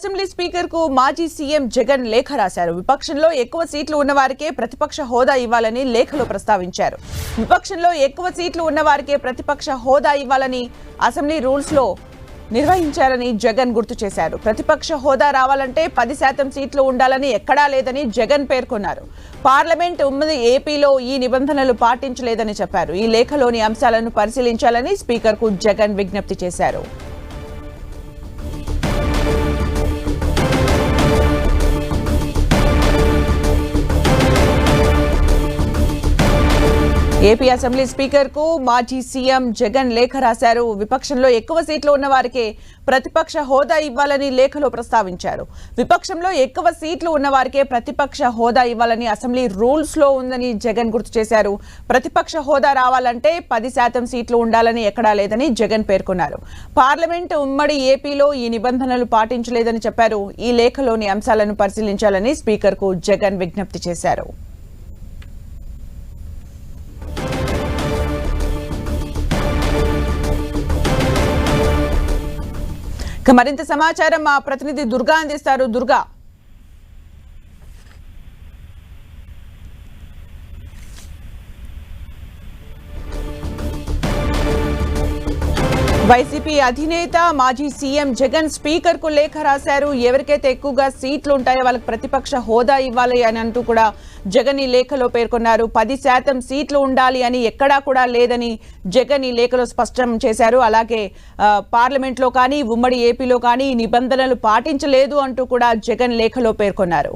Assembly స్పీకర్కు మాజీ CM Jagan లేఖ రాశారు. విపక్షంలో ఎక్కువ సీట్లు ఉన్నవారికే ప్రతిపక్ష హోదా ఇవ్వాలని లేఖలో ప్రస్తావించారు. విపక్షంలో ఎక్కువ సీట్లు ఉన్నవారికే ప్రతిపక్ష హోదా ఇవ్వాలని అసెంబ్లీ రూల్స్లో నిర్వహించారని జగన్ గుర్తు చేశారు. ప్రతిపక్ష హోదా రావాలంటే పది శాతం సీట్లు ఉండాలని ఎక్కడా లేదని జగన్ పేర్కొన్నారు. పార్లమెంట్ ఉమ్మడి ఏపీలో ఈ నిబంధనలు పాటించలేదని చెప్పారు. ఈ లేఖలోని అంశాలను పరిశీలించాలని స్పీకర్కు జగన్ విజ్ఞప్తి చేశారు. ఏపీ అసెంబ్లీ స్పీకర్కు మాజీ సీఎం జగన్ లేఖ రాశారు. విపక్షంలో ఎక్కువ సీట్లు ఉన్న వారికే ప్రతిపక్ష హోదా ఇవ్వాలని లేఖలో ప్రస్తావించారు. విపక్షంలో ఎక్కువ సీట్లు ఉన్న వారికే ప్రతిపక్ష హోదా ఇవ్వాలని అసెంబ్లీ రూల్స్లో ఉందని జగన్ గుర్తు చేశారు. ప్రతిపక్ష హోదా రావాలంటే పది శాతం సీట్లు ఉండాలని ఎక్కడా లేదని జగన్ పేర్కొన్నారు. పార్లమెంట్ ఉమ్మడి ఏపీలో ఈ నిబంధనలు పాటించలేదని చెప్పారు. ఈ లేఖలోని అంశాలను పరిశీలించాలని స్పీకర్కు జగన్ విజ్ఞప్తి చేశారు. మరింత సమాచారం మా ప్రతినిధి దుర్గా అందిస్తారు. దుర్గా వైసీపీ అధినేత మాజీ సీఎం జగన్ స్పీకర్కు లేఖ రాశారు. ఎవరికైతే ఎక్కువగా సీట్లు ఉంటాయో వాళ్ళకి ప్రతిపక్ష హోదా ఇవ్వాలి అని అంటూ కూడా జగన్ ఈ లేఖలో పేర్కొన్నారు. పది శాతం సీట్లు ఉండాలి అని ఎక్కడా కూడా లేదని జగన్ ఈ లేఖలో స్పష్టం చేశారు. అలాగే పార్లమెంట్లో కానీ ఉమ్మడి ఏపీలో కానీ ఈ నిబంధనలు పాటించలేదు అంటూ కూడా జగన్ లేఖలో పేర్కొన్నారు.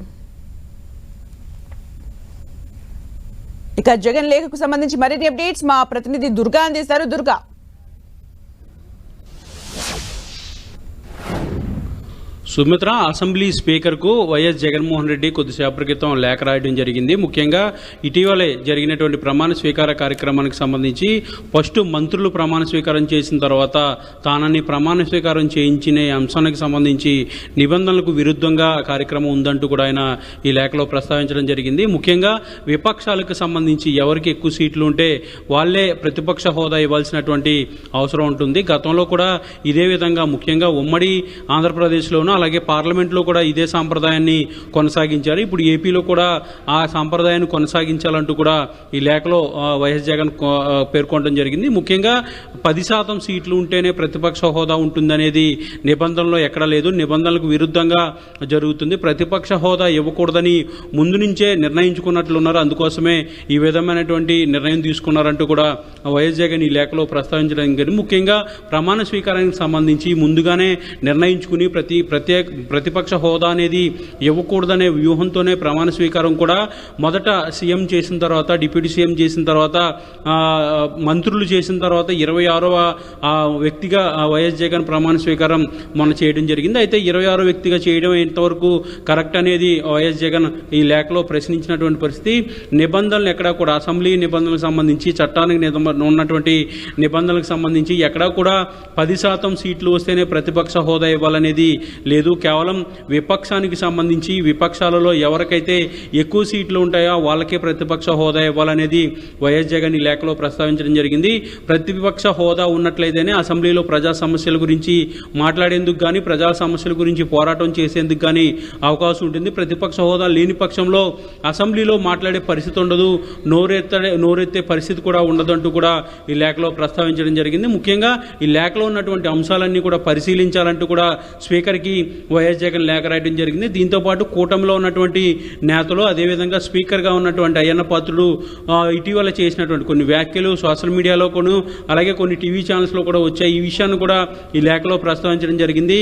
ఇక జగన్ లేఖకు సంబంధించి మరిన్ని అప్డేట్స్ మా ప్రతినిధి దుర్గా అందిస్తారు. దుర్గా. సుమిత్ర అసెంబ్లీ స్పీకర్కు వైఎస్ జగన్మోహన్ రెడ్డి కొద్దిసేపటి క్రితం లేఖ రాయడం జరిగింది. ముఖ్యంగా ఇటీవలే జరిగినటువంటి ప్రమాణ స్వీకార కార్యక్రమానికి సంబంధించి ఫస్ట్ మంత్రులు ప్రమాణ స్వీకారం చేసిన తర్వాత తానని ప్రమాణ స్వీకారం చేయించిన అంశానికి సంబంధించి నిబంధనలకు విరుద్ధంగా కార్యక్రమం ఉందంటూ కూడా ఆయన ఈ లేఖలో ప్రస్తావించడం జరిగింది. ముఖ్యంగా విపక్షాలకు సంబంధించి ఎవరికి ఎక్కువ సీట్లు ఉంటే వాళ్ళే ప్రతిపక్ష హోదా ఇవ్వాల్సినటువంటి అవసరం ఉంటుంది. గతంలో కూడా ఇదే విధంగా ముఖ్యంగా ఉమ్మడి ఆంధ్రప్రదేశ్లోనూ అలాగే పార్లమెంట్లో కూడా ఇదే సాంప్రదాయాన్ని కొనసాగించారు. ఇప్పుడు ఏపీలో కూడా ఆ సాంప్రదాయాన్ని కొనసాగించాలంటూ కూడా ఈ లేఖలో వైఎస్ జగన్ పేర్కొనడం జరిగింది. ముఖ్యంగా పది శాతం సీట్లు ఉంటేనే ప్రతిపక్ష హోదా ఉంటుందనేది నిబంధనలో ఎక్కడా లేదు. నిబంధనలకు విరుద్ధంగా జరుగుతుంది. ప్రతిపక్ష హోదా ఇవ్వకూడదని ముందు నుంచే నిర్ణయించుకున్నట్లున్నారు. అందుకోసమే ఈ విధమైనటువంటి నిర్ణయం తీసుకున్నారంటూ కూడా వైఎస్ జగన్ ఈ లేఖలో ప్రస్తావించడం జరిగింది. ముఖ్యంగా ప్రమాణ స్వీకారానికి సంబంధించి ముందుగానే నిర్ణయించుకుని ప్రతి ప్రత్యేక ప్రతిపక్ష హోదా అనేది ఇవ్వకూడదనే వ్యూహంతోనే ప్రమాణ స్వీకారం కూడా మొదట సీఎం చేసిన తర్వాత డిప్యూటీ సీఎం చేసిన తర్వాత మంత్రులు చేసిన తర్వాత ఇరవై ఆరవ వ్యక్తిగా వైఎస్ జగన్ ప్రమాణ స్వీకారం మొన్న చేయడం జరిగింది. అయితే ఇరవై ఆరో వ్యక్తిగా చేయడం ఎంతవరకు కరెక్ట్ అనేది వైఎస్ జగన్ ఈ లేఖలో ప్రశ్నించినటువంటి పరిస్థితి. నిబంధనలు ఎక్కడా కూడా అసెంబ్లీ నిబంధనలకు సంబంధించి చట్టానికి ఉన్నటువంటి నిబంధనలకు సంబంధించి ఎక్కడా కూడా పది శాతం సీట్లు వస్తేనే ప్రతిపక్ష హోదా ఇవ్వాలనేది లేదు. కేవలం విపక్షానికి సంబంధించి విపక్షాలలో ఎవరికైతే ఎక్కువ సీట్లు ఉంటాయో వాళ్ళకే ప్రతిపక్ష హోదా ఇవ్వాలనేది వైఎస్ జగన్ ఈ లేఖలో ప్రస్తావించడం జరిగింది. ప్రతిపక్ష హోదా ఉన్నట్లయితేనే అసెంబ్లీలో ప్రజా సమస్యల గురించి మాట్లాడేందుకు కానీ ప్రజా సమస్యల గురించి పోరాటం చేసేందుకు కానీ అవకాశం ఉంటుంది. ప్రతిపక్ష హోదా లేని పక్షంలో అసెంబ్లీలో మాట్లాడే పరిస్థితి ఉండదు. నోరెత్తడే నోరెత్తే పరిస్థితి కూడా ఉండదంటూ కూడా ఈ లేఖలో ప్రస్తావించడం జరిగింది. ముఖ్యంగా ఈ లేఖలో ఉన్నటువంటి అంశాలన్నీ కూడా పరిశీలించాలంటూ కూడా స్పీకర్కి వైఎస్ జగన్ లేఖ రాయడం జరిగింది. దీంతో పాటు కూటమిలో ఉన్నటువంటి నేతలు అదేవిధంగా స్పీకర్గా ఉన్నటువంటి అయ్యన్న పాత్రుడు ఇటీవల చేసినటువంటి కొన్ని వ్యాఖ్యలు సోషల్ మీడియాలో కొను అలాగే కొన్ని టీవీ ఛానల్స్లో కూడా వచ్చాయి. ఈ విషయాన్ని కూడా ఈ లేఖలో ప్రస్తావించడం జరిగింది.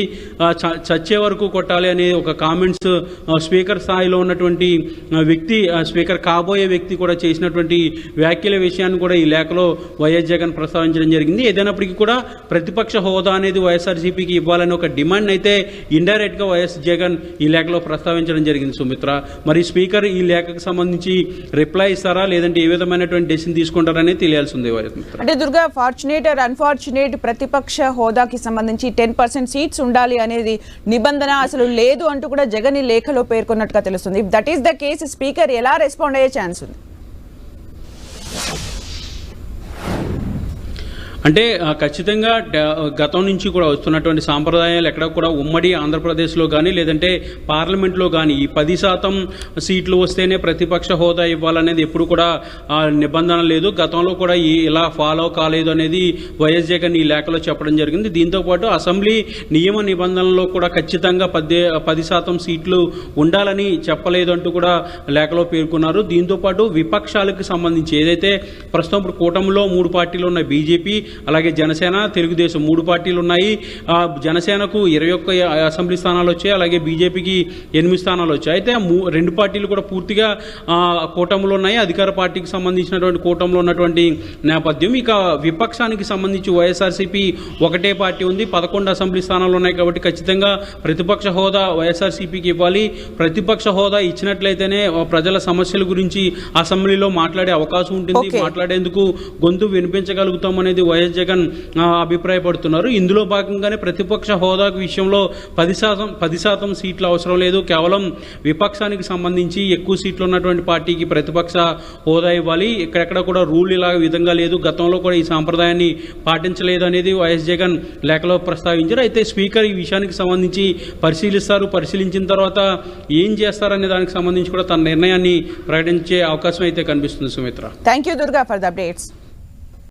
చచ్చే వరకు కొట్టాలి అనే ఒక కామెంట్స్ స్పీకర్ స్థాయిలో ఉన్నటువంటి వ్యక్తి స్పీకర్ కాబోయే వ్యక్తి కూడా చేసినటువంటి వ్యాఖ్యల విషయాన్ని కూడా ఈ లేఖలో వైఎస్ జగన్ ప్రస్తావించడం జరిగింది. ఏదైనప్పటికీ కూడా ప్రతిపక్ష హోదా అనేది వైఎస్ఆర్సీపీకి ఇవ్వాలని ఒక డిమాండ్ అయితే ఇండైరెక్ట్గా వైఎస్ జగన్ ఈ లేఖలో ప్రస్తావించడం జరిగింది సుమిత్ర. మరి స్పీకర్ ఈ లేఖకు సంబంధించి రిప్లై ఇస్తారా? లేదంటే ఏ విధమైనటువంటి డెసిషన్ తీసుకుంటారనే తెలియాల్సి ఉంది అంటే దుర్గా ఫార్చునేట్ ఆర్ అన్ఫార్చునేట్ ప్రతిపక్ష హోదాకి సంబంధించి టెన్ పర్సెంట్ సీట్స్ ఉండాలి అనేది నిబంధన అసలు లేదు అంటూ కూడా జగన్ ఈ లేఖలో పేర్కొన్నట్టుగా తెలుస్తుంది. That is the case speaker ఎలా రెస్పాండ్ అయ్యే ఛాన్స్ ఉంది? అంటే ఖచ్చితంగా గతం నుంచి కూడా వస్తున్నటువంటి సాంప్రదాయాలు ఎక్కడ కూడా ఉమ్మడి ఆంధ్రప్రదేశ్లో కానీ లేదంటే పార్లమెంట్లో కానీ ఈ పది శాతం సీట్లు వస్తేనే ప్రతిపక్ష హోదా ఇవ్వాలనేది ఎప్పుడు కూడా నిబంధన లేదు. గతంలో కూడా ఈ ఇలా ఫాలో కాలేదు అనేది వైఎస్ జగన్ ఈ లేఖలో చెప్పడం జరిగింది. దీంతో పాటు అసెంబ్లీ నియమ నిబంధనల్లో కూడా ఖచ్చితంగా పది పది శాతం సీట్లు ఉండాలని చెప్పలేదు అంటూ కూడా లేఖలో పేర్కొన్నారు. దీంతో పాటు విపక్షాలకు సంబంధించి ఏదైతే ప్రస్తుతం ఇప్పుడు కూటమిలో మూడు పార్టీలు ఉన్న బీజేపీ అలాగే జనసేన తెలుగుదేశం మూడు పార్టీలు ఉన్నాయి ఆ, జనసేనకు ఇరవై ఒక్క అసెంబ్లీ స్థానాలు వచ్చాయి అలాగే బీజేపీకి ఎనిమిది స్థానాలు వచ్చాయి. అయితే రెండు పార్టీలు కూడా పూర్తిగా కూటమిలో ఉన్నాయి. అధికార పార్టీకి సంబంధించినటువంటి కూటమిలో ఉన్నటువంటి నేపథ్యం. ఇక విపక్షానికి సంబంధించి వైఎస్ఆర్సీపీ ఒకటే పార్టీ ఉంది. పదకొండు అసెంబ్లీ స్థానాలు ఉన్నాయి కాబట్టి ఖచ్చితంగా ప్రతిపక్ష హోదా వైఎస్ఆర్సీపీకి ఇవ్వాలి. ప్రతిపక్ష హోదా ఇచ్చినట్లయితేనే ప్రజల సమస్యల గురించి అసెంబ్లీలో మాట్లాడే అవకాశం ఉంటుంది. మాట్లాడేందుకు గొంతు వినిపించగలుగుతాం అనేది వైఎస్ వైఎస్ జగన్ అభిప్రాయపడుతున్నారు. ఇందులో భాగంగానే ప్రతిపక్ష హోదా విషయంలో పది శాతం పది శాతం సీట్లు అవసరం లేదు. కేవలం విపక్షానికి సంబంధించి ఎక్కువ సీట్లు ఉన్నటువంటి పార్టీకి ప్రతిపక్ష హోదా ఇవ్వాలి. ఎక్కడెక్కడ కూడా రూల్ ఇలా విధంగా లేదు. గతంలో కూడా ఈ సాంప్రదాయాన్ని పాటించలేదు అనేది వైఎస్ జగన్ లేఖలో ప్రస్తావించారు. అయితే స్పీకర్ ఈ విషయానికి సంబంధించి పరిశీలిస్తారు. పరిశీలించిన తర్వాత ఏం చేస్తారనే దానికి సంబంధించి కూడా తన నిర్ణయాన్ని ప్రకటించే అవకాశం అయితే కనిపిస్తుంది Sumitra. Thank you Durga for the updates